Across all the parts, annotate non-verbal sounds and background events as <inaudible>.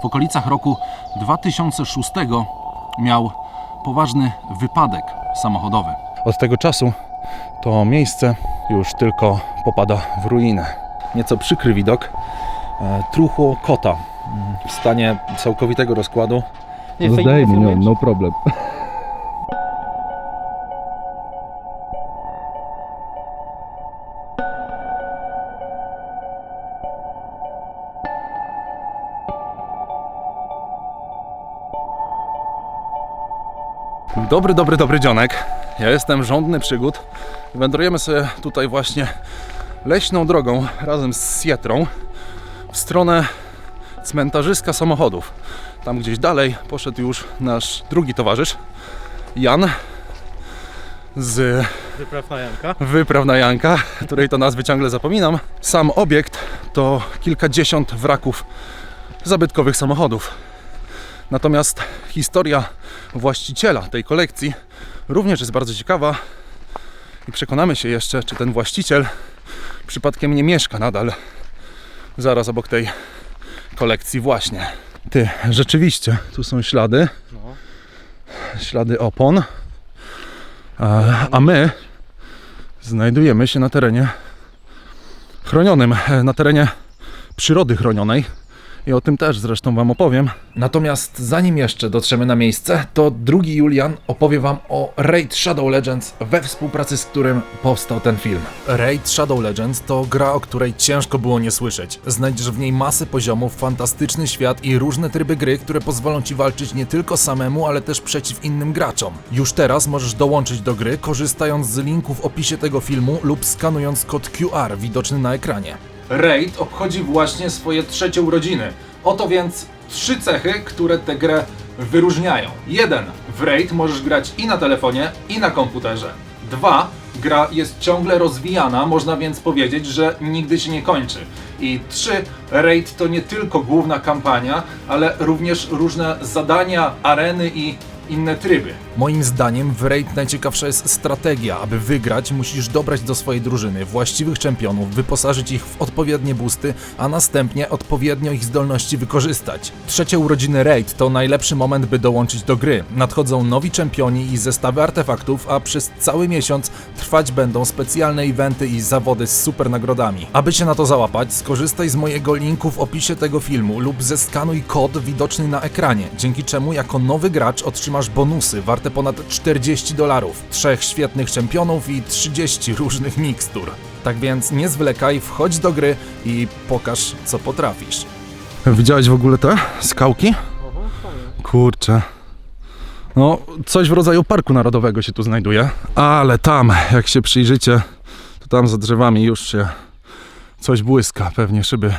w okolicach roku 2006 miał poważny wypadek samochodowy. Od tego czasu to miejsce już tylko popada w ruinę. Nieco przykry widok. E, Truchło kota mm, w stanie całkowitego rozkładu. Nie, zdejmij, nie no, no problem. <laughs> Dobry, dobry, dobry dzionek. Ja jestem żądny przygód. Wędrujemy sobie tutaj właśnie leśną drogą razem z Sietrą w stronę cmentarzyska samochodów. Tam gdzieś dalej poszedł już nasz drugi towarzysz, Jan z Wypraw na Janka. wypraw na Janka, której to nazwy ciągle zapominam. Sam obiekt to kilkadziesiąt wraków zabytkowych samochodów. Natomiast historia właściciela tej kolekcji również jest bardzo ciekawa i przekonamy się jeszcze, czy ten właściciel przypadkiem nie mieszka nadal zaraz obok tej kolekcji właśnie. Ty, rzeczywiście, tu są ślady, No. ślady opon, a, a my znajdujemy się na terenie chronionym, na terenie przyrody chronionej. I o tym też zresztą Wam opowiem. Natomiast zanim jeszcze dotrzemy na miejsce, to drugi Julian opowie Wam o Raid Shadow Legends, we współpracy z którym powstał ten film. Raid Shadow Legends to gra, o której ciężko było nie słyszeć. Znajdziesz w niej masę poziomów, fantastyczny świat i różne tryby gry, które pozwolą Ci walczyć nie tylko samemu, ale też przeciw innym graczom. Już teraz możesz dołączyć do gry, korzystając z linku w opisie tego filmu lub skanując kod QR widoczny na ekranie. Raid obchodzi właśnie swoje trzecie urodziny. Oto więc trzy cechy, które tę grę wyróżniają. Jeden, w Raid możesz grać i na telefonie, i na komputerze. Dwa, gra jest ciągle rozwijana, można więc powiedzieć, że nigdy się nie kończy. I trzy, Raid to nie tylko główna kampania, ale również różne zadania, areny i inne tryby. Moim zdaniem w Raid najciekawsza jest strategia. Aby wygrać, musisz dobrać do swojej drużyny właściwych czempionów, wyposażyć ich w odpowiednie boosty, a następnie odpowiednio ich zdolności wykorzystać. Trzecie urodziny Raid to najlepszy moment, by dołączyć do gry. Nadchodzą nowi czempioni i zestawy artefaktów, a przez cały miesiąc trwać będą specjalne eventy i zawody z super nagrodami. Aby się na to załapać, skorzystaj z mojego linku w opisie tego filmu lub zeskanuj kod widoczny na ekranie, dzięki czemu jako nowy gracz otrzymasz bonusy warte ponad 40 dolarów, trzech świetnych czempionów i 30 różnych mikstur. Tak więc nie zwlekaj, wchodź do gry i pokaż co potrafisz. Widziałeś w ogóle te skałki? Kurczę. No, coś w rodzaju parku narodowego się tu znajduje. Ale tam, jak się przyjrzycie, to tam za drzewami już się coś błyska. Pewnie szyby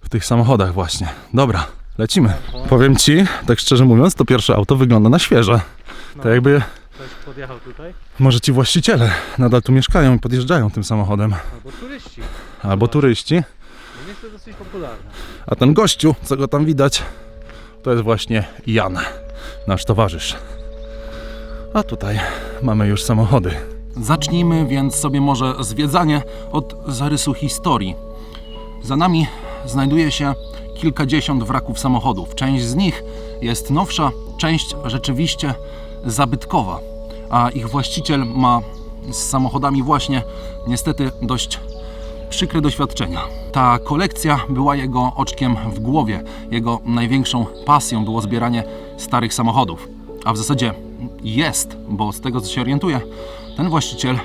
w tych samochodach właśnie. Dobra, lecimy. Powiem ci, tak szczerze mówiąc, to pierwsze auto wygląda na świeże. Tak jakby Ktoś podjechał tutaj. może ci właściciele nadal tu mieszkają i podjeżdżają tym samochodem. Albo turyści. Albo turyści. No jest to dosyć popularne. A ten gościu, co go tam widać, to jest właśnie Jan, nasz towarzysz. A tutaj mamy już samochody. Zacznijmy więc sobie może zwiedzanie od zarysu historii. Za nami znajduje się kilkadziesiąt wraków samochodów. Część z nich jest nowsza, część rzeczywiście zabytkowa, a ich właściciel ma z samochodami właśnie niestety dość przykre doświadczenia. Ta kolekcja była jego oczkiem w głowie. Jego największą pasją było zbieranie starych samochodów. A w zasadzie jest, bo z tego co się orientuję, ten właściciel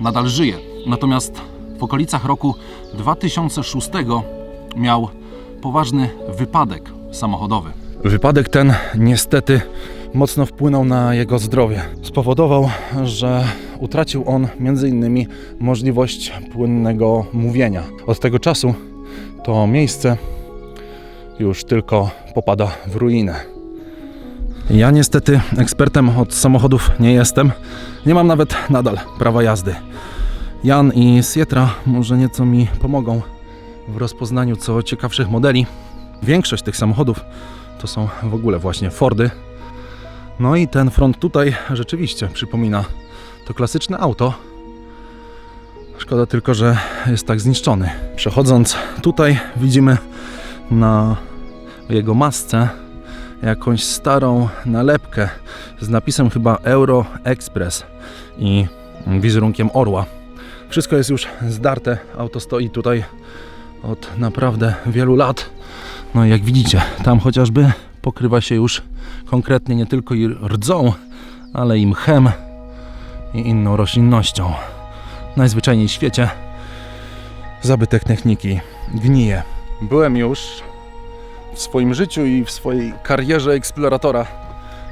nadal żyje. Natomiast w okolicach roku 2006 miał poważny wypadek samochodowy. Wypadek ten niestety mocno wpłynął na jego zdrowie. Spowodował, że utracił on m.in. możliwość płynnego mówienia. Od tego czasu to miejsce już tylko popada w ruinę. Ja niestety ekspertem od samochodów nie jestem. Nie mam nawet nadal prawa jazdy. Jan i Sietra może nieco mi pomogą w rozpoznaniu co ciekawszych modeli. Większość tych samochodów to są w ogóle właśnie Fordy. No i ten front tutaj rzeczywiście przypomina to klasyczne auto. Szkoda tylko, że jest tak zniszczony. Przechodząc tutaj widzimy na jego masce jakąś starą nalepkę z napisem chyba Euro Express i wizerunkiem orła. Wszystko jest już zdarte, auto stoi tutaj od naprawdę wielu lat. No i jak widzicie, tam chociażby pokrywa się już konkretnie nie tylko i rdzą, ale i mchem i inną roślinnością. Najzwyczajniej w świecie zabytek techniki gnije. Byłem już w swoim życiu i w swojej karierze eksploratora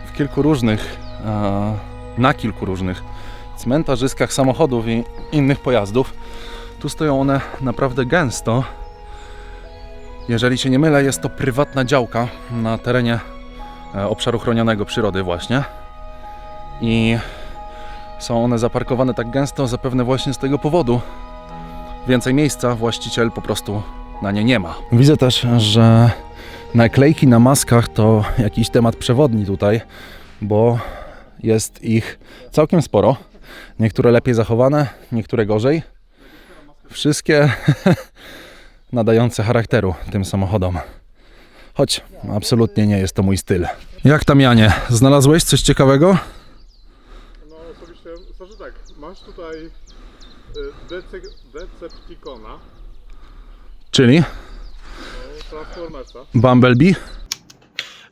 w kilku różnych, na kilku różnych cmentarzyskach samochodów i innych pojazdów. Tu stoją one naprawdę gęsto. Jeżeli się nie mylę, jest to prywatna działka na terenie e, obszaru chronionego przyrody właśnie. I są one zaparkowane tak gęsto zapewne właśnie z tego powodu. Więcej miejsca właściciel po prostu na nie nie ma. Widzę też, że naklejki na maskach to jakiś temat przewodni tutaj, bo jest ich całkiem sporo. Niektóre lepiej zachowane, niektóre gorzej. Wszystkie <laughs> nadające charakteru tym samochodom. Choć absolutnie nie jest to mój styl. Jak tam Janie? Znalazłeś coś ciekawego? No osobiście, znaczy tak, masz tutaj y, Dece- Decepticona, Czyli no, Transformersa. Bumblebee?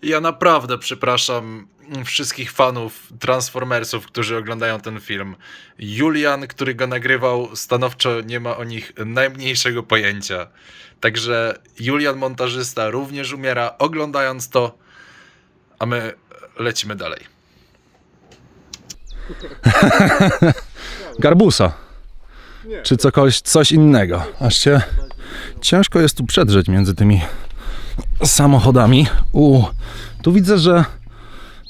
Ja naprawdę przepraszam wszystkich fanów Transformersów, którzy oglądają ten film. Julian, który go nagrywał, stanowczo nie ma o nich najmniejszego pojęcia. Także Julian montażysta również umiera oglądając to, a my lecimy dalej. <laughs> Garbusa? Czy cokolwiek, coś innego? Aż się ciężko jest tu przedrzeć między tymi samochodami. U, tu widzę, że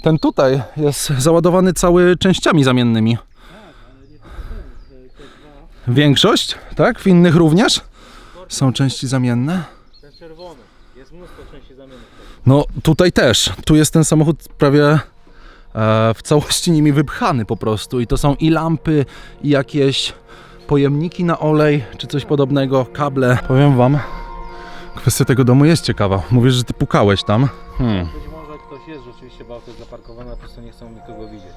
ten tutaj jest załadowany cały częściami zamiennymi. Większość, tak? W innych również są części zamienne. Ten czerwony. Jest mnóstwo części zamiennych. No tutaj też. Tu jest ten samochód prawie e, w całości nimi wypchany po prostu. I to są i lampy, i jakieś pojemniki na olej, czy coś podobnego, kable. Powiem wam, kwestia tego domu jest ciekawa. Mówisz, że ty pukałeś tam. Hmm. Jest rzeczywiście, bo auto jest zaparkowane, a po prostu nie chcą nikogo widzieć.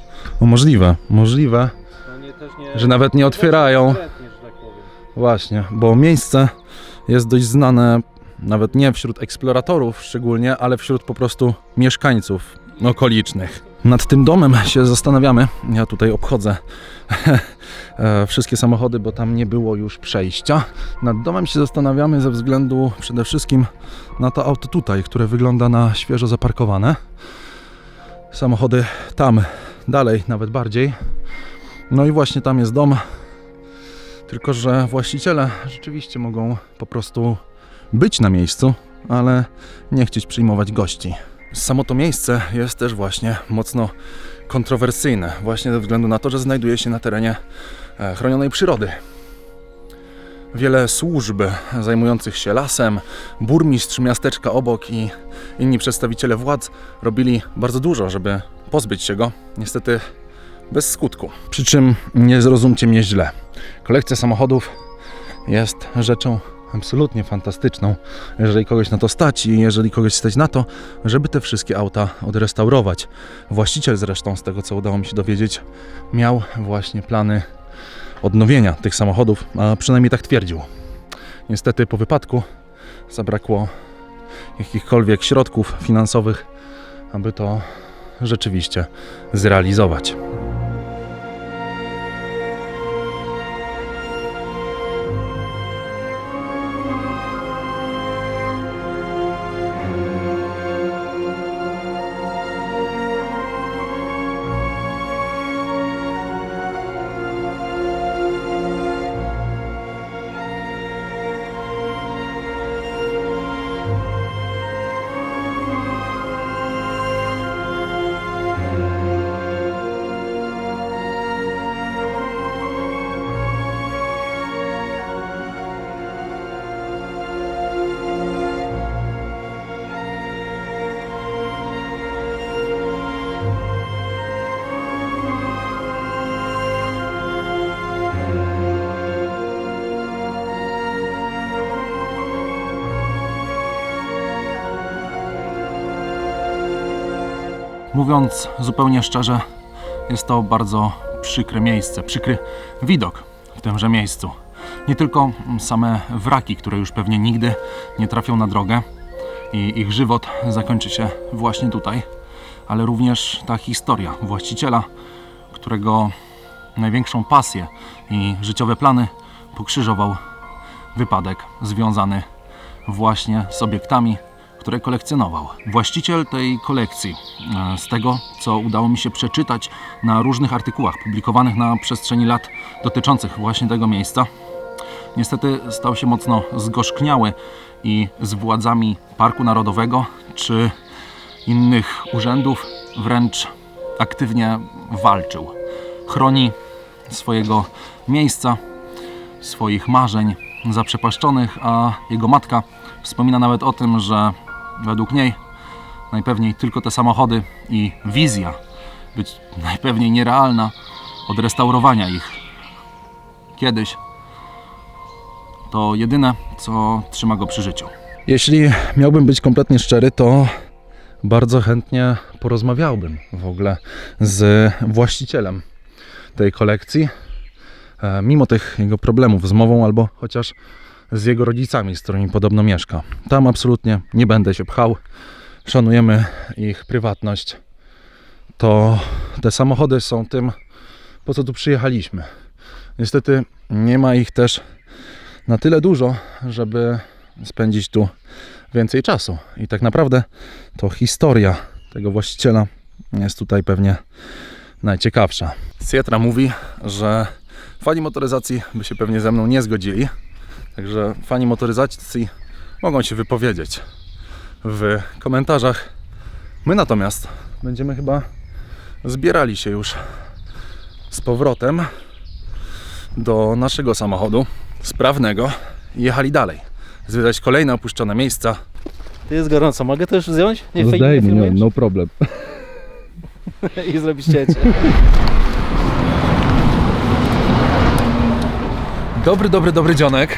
No możliwe, możliwe, No nie, też nie... że nawet nie otwierają. Konkretnie, że tak powiem. Właśnie, bo miejsce jest dość znane nawet nie wśród eksploratorów szczególnie, ale wśród po prostu mieszkańców okolicznych. Nad tym domem się zastanawiamy. Ja tutaj obchodzę <laughs> e, wszystkie samochody, bo tam nie było już przejścia. Nad domem się zastanawiamy ze względu przede wszystkim na to auto tutaj, które wygląda na świeżo zaparkowane. Samochody tam, dalej, nawet bardziej. No i właśnie tam jest dom, tylko, że właściciele rzeczywiście mogą po prostu być na miejscu, ale nie chcieć przyjmować gości. Samo to miejsce jest też właśnie mocno kontrowersyjne, właśnie ze względu na to, że znajduje się na terenie e, chronionej przyrody. Wiele służb zajmujących się lasem, burmistrz miasteczka obok i inni przedstawiciele władz robili bardzo dużo, żeby pozbyć się go. Niestety bez skutku. Przy czym nie zrozumcie mnie źle. Kolekcja samochodów jest rzeczą absolutnie fantastyczną, jeżeli kogoś na to stać i jeżeli kogoś stać na to, żeby te wszystkie auta odrestaurować. Właściciel zresztą, z tego co udało mi się dowiedzieć, miał właśnie plany odnowienia tych samochodów, a przynajmniej tak twierdził. Niestety po wypadku zabrakło jakichkolwiek środków finansowych, aby to rzeczywiście zrealizować. Mówiąc zupełnie szczerze, jest to bardzo przykre miejsce, przykry widok w tymże miejscu. Nie tylko same wraki, które już pewnie nigdy nie trafią na drogę i ich żywot zakończy się właśnie tutaj, ale również ta historia właściciela, którego największą pasję i życiowe plany pokrzyżował wypadek związany właśnie z obiektami, które kolekcjonował. Właściciel tej kolekcji, e, z tego co udało mi się przeczytać na różnych artykułach publikowanych na przestrzeni lat dotyczących właśnie tego miejsca, niestety stał się mocno zgorzkniały i z władzami Parku Narodowego czy innych urzędów wręcz aktywnie walczył. Chroni swojego miejsca, swoich marzeń zaprzepaszczonych, a jego matka wspomina nawet o tym, że według niej najpewniej tylko te samochody i wizja być najpewniej nierealna odrestaurowania ich kiedyś to jedyne, co trzyma go przy życiu. Jeśli miałbym być kompletnie szczery, to bardzo chętnie porozmawiałbym w ogóle z właścicielem tej kolekcji, e, mimo tych jego problemów z mową, albo chociaż z jego rodzicami, z którymi podobno mieszka. Tam absolutnie nie będę się pchał. Szanujemy ich prywatność. To te samochody są tym, po co tu przyjechaliśmy. Niestety nie ma ich też na tyle dużo, żeby spędzić tu więcej czasu. I tak naprawdę to historia tego właściciela jest tutaj pewnie najciekawsza. Sietra mówi, że fani motoryzacji by się pewnie ze mną nie zgodzili. Także fani motoryzacji mogą się wypowiedzieć w komentarzach. My natomiast będziemy chyba zbierali się już z powrotem do naszego samochodu sprawnego i jechali dalej. Zwiedzać kolejne opuszczone miejsca. Jest gorąco, mogę też wziąć? Nie fej- filmujesz? no problem. <laughs> I zrobić cięcie. Dobry, dobry, dobry dzionek.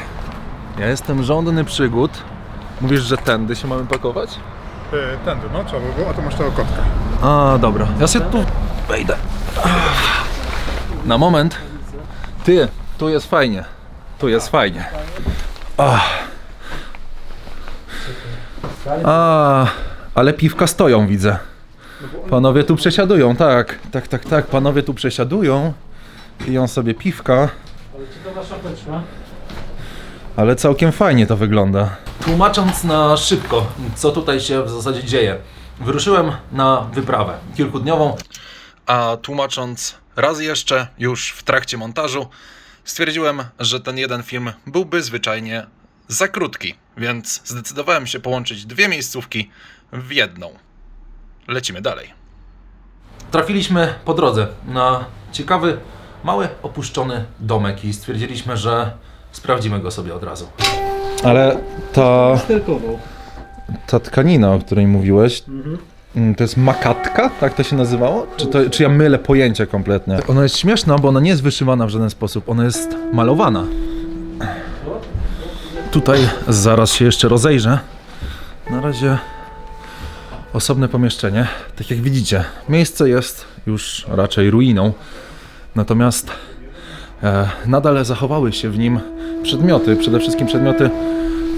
Ja jestem żądny przygód. Mówisz, że tędy się mamy pakować? E, tędy, no trzeba by było, a to masz tego kotka. A, dobra. Ja sobie tu wejdę. Na moment. Ty, tu jest fajnie. Tu jest fajnie. Ach. A, ale piwka stoją, widzę. Panowie tu przesiadują, tak. Tak, tak, tak. Panowie tu przesiadują. Piją sobie piwka. Ciekawa szapeczka. Ale całkiem fajnie to wygląda. Tłumacząc na szybko, co tutaj się w zasadzie dzieje. Wyruszyłem na wyprawę kilkudniową. A tłumacząc raz jeszcze, już w trakcie montażu, stwierdziłem, że ten jeden film byłby zwyczajnie za krótki, więc zdecydowałem się połączyć dwie miejscówki w jedną. Lecimy dalej. Trafiliśmy po drodze na ciekawy, mały, opuszczony domek i stwierdziliśmy, że sprawdzimy go sobie od razu. Ale ta, Sterkował. ta tkanina, o której mówiłeś, mm, to jest makatka? Tak to się nazywało? Czy, to, czy ja mylę pojęcie kompletnie? Ona jest śmieszna, bo ona nie jest wyszywana w żaden sposób, ona jest malowana. Tutaj zaraz się jeszcze rozejrzę. Na razie osobne pomieszczenie. Tak jak widzicie, miejsce jest już raczej ruiną. Natomiast e, nadal zachowały się w nim przedmioty, przede wszystkim przedmioty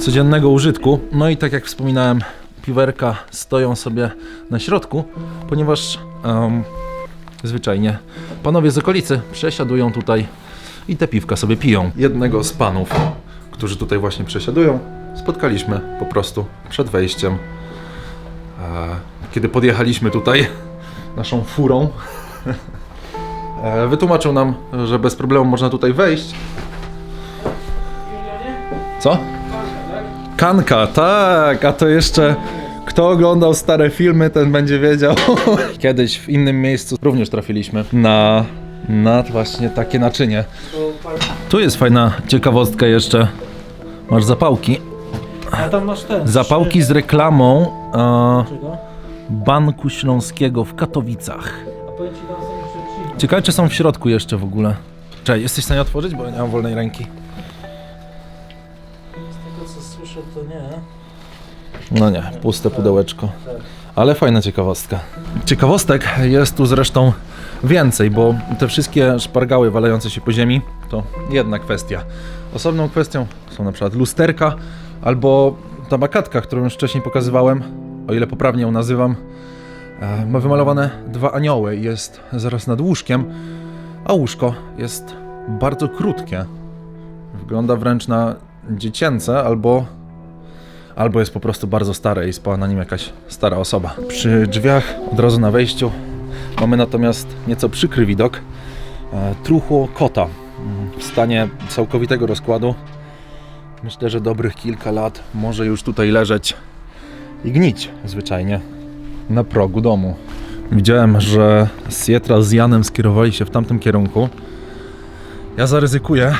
codziennego użytku. No i tak jak wspominałem, piwerka stoją sobie na środku, ponieważ em, zwyczajnie panowie z okolicy przesiadują tutaj i te piwka sobie piją. Jednego z panów, którzy tutaj właśnie przesiadują, spotkaliśmy po prostu przed wejściem. E, Kiedy podjechaliśmy tutaj naszą furą, <laughs> e, wytłumaczył nam, że bez problemu można tutaj wejść. Co? Kanka, tak, a to jeszcze kto oglądał stare filmy, ten będzie wiedział. <laughs> Kiedyś w innym miejscu również trafiliśmy na, na właśnie takie naczynie. Tu jest fajna ciekawostka jeszcze. Masz zapałki. A tam masz ten. Zapałki z reklamą e, Czego? Banku Śląskiego w Katowicach. A powiem ci tam są jeszcze. Ciekawe, czy są w środku jeszcze w ogóle. Cześć, jesteś w stanie otworzyć, bo nie mam wolnej ręki. To nie. No nie, puste pudełeczko. Ale fajna ciekawostka. Ciekawostek jest tu zresztą więcej, bo te wszystkie szpargały walające się po ziemi to jedna kwestia. Osobną kwestią są na przykład lusterka albo ta makatka, którą już wcześniej pokazywałem, o ile poprawnie ją nazywam. E, Ma wymalowane dwa anioły, jest zaraz nad łóżkiem, a łóżko jest bardzo krótkie. Wygląda wręcz na dziecięce albo albo jest po prostu bardzo stare i spała na nim jakaś stara osoba. Przy drzwiach od razu na wejściu mamy natomiast nieco przykry widok. E, Truchło kota mm, w stanie całkowitego rozkładu. Myślę, że dobrych kilka lat może już tutaj leżeć i gnić zwyczajnie na progu domu. Widziałem, że Sietra z Janem skierowali się w tamtym kierunku. Ja zaryzykuję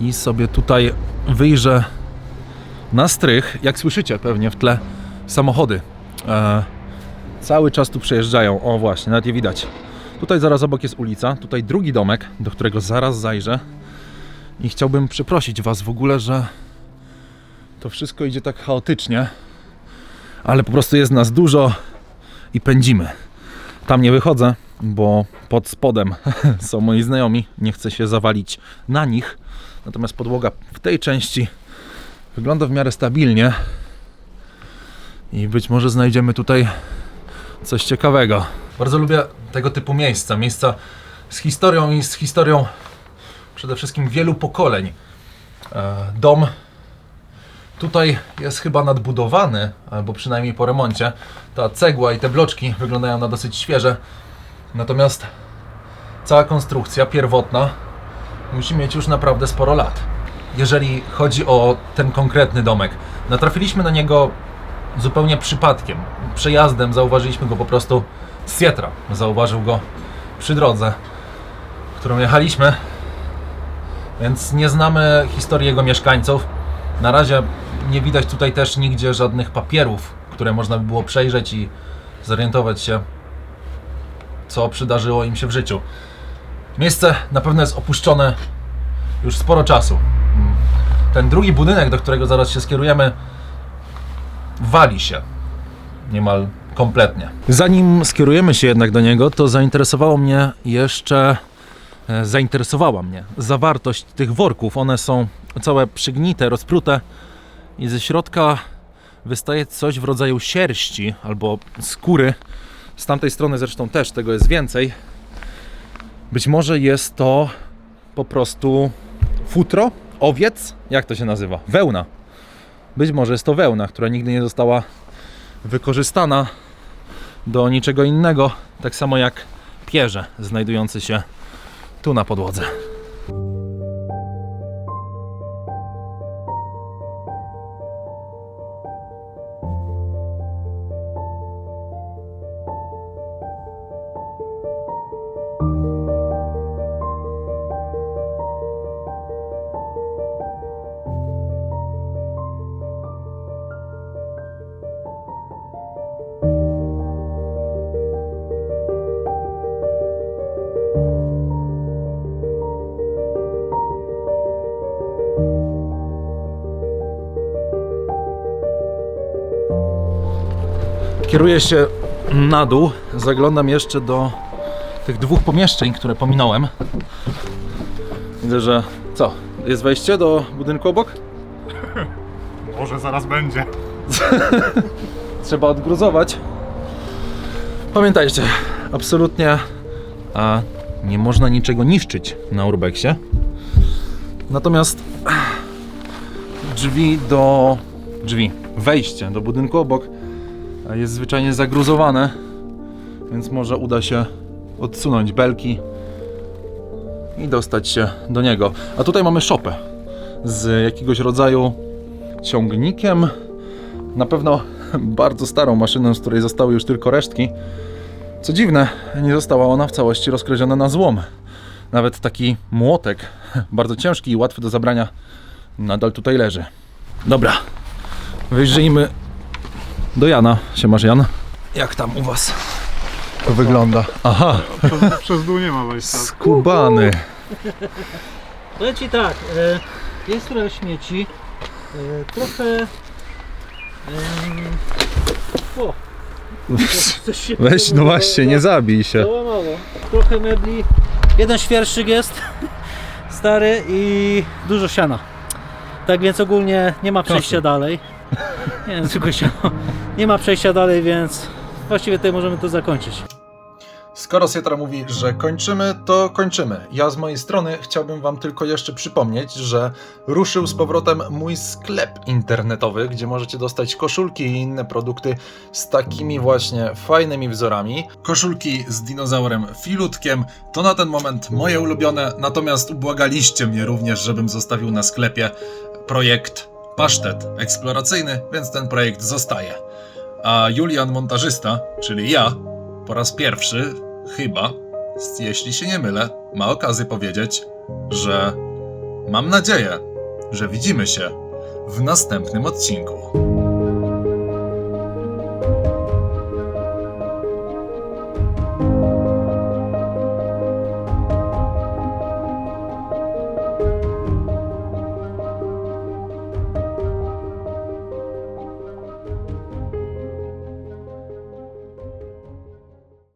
i sobie tutaj wyjrzę na strych, jak słyszycie pewnie w tle, samochody. E, cały czas tu przejeżdżają. O właśnie, nawet je widać. Tutaj zaraz obok jest ulica, tutaj drugi domek, do którego zaraz zajrzę. I chciałbym przeprosić Was w ogóle, że to wszystko idzie tak chaotycznie, ale po prostu jest nas dużo i pędzimy. Tam nie wychodzę, bo pod spodem <laughs> są moi znajomi. Nie chcę się zawalić na nich. Natomiast podłoga w tej części wygląda w miarę stabilnie i być może znajdziemy tutaj coś ciekawego. Bardzo lubię tego typu miejsca, miejsca z historią i z historią przede wszystkim wielu pokoleń. E, Dom tutaj jest chyba nadbudowany, albo przynajmniej po remoncie. Ta cegła i te bloczki wyglądają na dosyć świeże, natomiast cała konstrukcja pierwotna musi mieć już naprawdę sporo lat jeżeli chodzi o ten konkretny domek. Natrafiliśmy na niego zupełnie przypadkiem. Przejazdem zauważyliśmy go po prostu z Sietra. Zauważył go przy drodze, którą jechaliśmy. Więc nie znamy historii jego mieszkańców. Na razie nie widać tutaj też nigdzie żadnych papierów, które można by było przejrzeć i zorientować się, co przydarzyło im się w życiu. Miejsce na pewno jest opuszczone już sporo czasu. Ten drugi budynek, do którego zaraz się skierujemy, wali się niemal kompletnie. Zanim skierujemy się jednak do niego, to zainteresowało mnie jeszcze e, zainteresowała mnie zawartość tych worków. One są całe przygnite, rozprute i ze środka wystaje coś w rodzaju sierści albo skóry. Z tamtej strony zresztą też tego jest więcej. Być może jest to po prostu futro, owiec, jak to się nazywa? Wełna. Być może jest to wełna, która nigdy nie została wykorzystana do niczego innego, tak samo jak pierze znajdujące się tu na podłodze. Kieruję się na dół, zaglądam jeszcze do tych dwóch pomieszczeń, które pominąłem. Widzę, że co? Jest wejście do budynku obok? <laughs> Może zaraz będzie. <laughs> Trzeba odgruzować. Pamiętajcie, absolutnie a nie można niczego niszczyć na urbexie. Natomiast drzwi do drzwi, wejście do budynku obok jest zwyczajnie zagruzowane, więc może uda się odsunąć belki i dostać się do niego. A tutaj mamy szopę z jakiegoś rodzaju ciągnikiem, na pewno <laughs> bardzo starą maszyną, z której zostały już tylko resztki. Co dziwne, nie została ona w całości rozkradziona na złom. Nawet taki młotek, <laughs> bardzo ciężki i łatwy do zabrania, nadal tutaj leży. Dobra, wyjrzyjmy do Jana. Siemasz Jan. Jak tam u was to wygląda? Aha, Przez, przez dół nie ma wejścia. skubany. Powiem Ci tak, e, jest trochę śmieci, e, trochę... em, o, Coś się Weź, no właśnie, nie zabij się. Załamało. Trochę mebli. Jeden świerszczyk jest stary i dużo siana. Tak więc ogólnie nie ma przejścia dalej. Nie, tylko siano. Nie ma przejścia dalej, więc właściwie tutaj możemy to zakończyć. Skoro Sietra mówi, że kończymy, to kończymy. Ja z mojej strony chciałbym Wam tylko jeszcze przypomnieć, że ruszył z powrotem mój sklep internetowy, gdzie możecie dostać koszulki i inne produkty z takimi właśnie fajnymi wzorami. Koszulki z dinozaurem Filutkiem to na ten moment moje ulubione, natomiast ubłagaliście mnie również, żebym zostawił na sklepie projekt Pasztet eksploracyjny, więc ten projekt zostaje. A Julian Montażysta, czyli ja, po raz pierwszy, chyba, jeśli się nie mylę, ma okazję powiedzieć, że mam nadzieję, że widzimy się w następnym odcinku.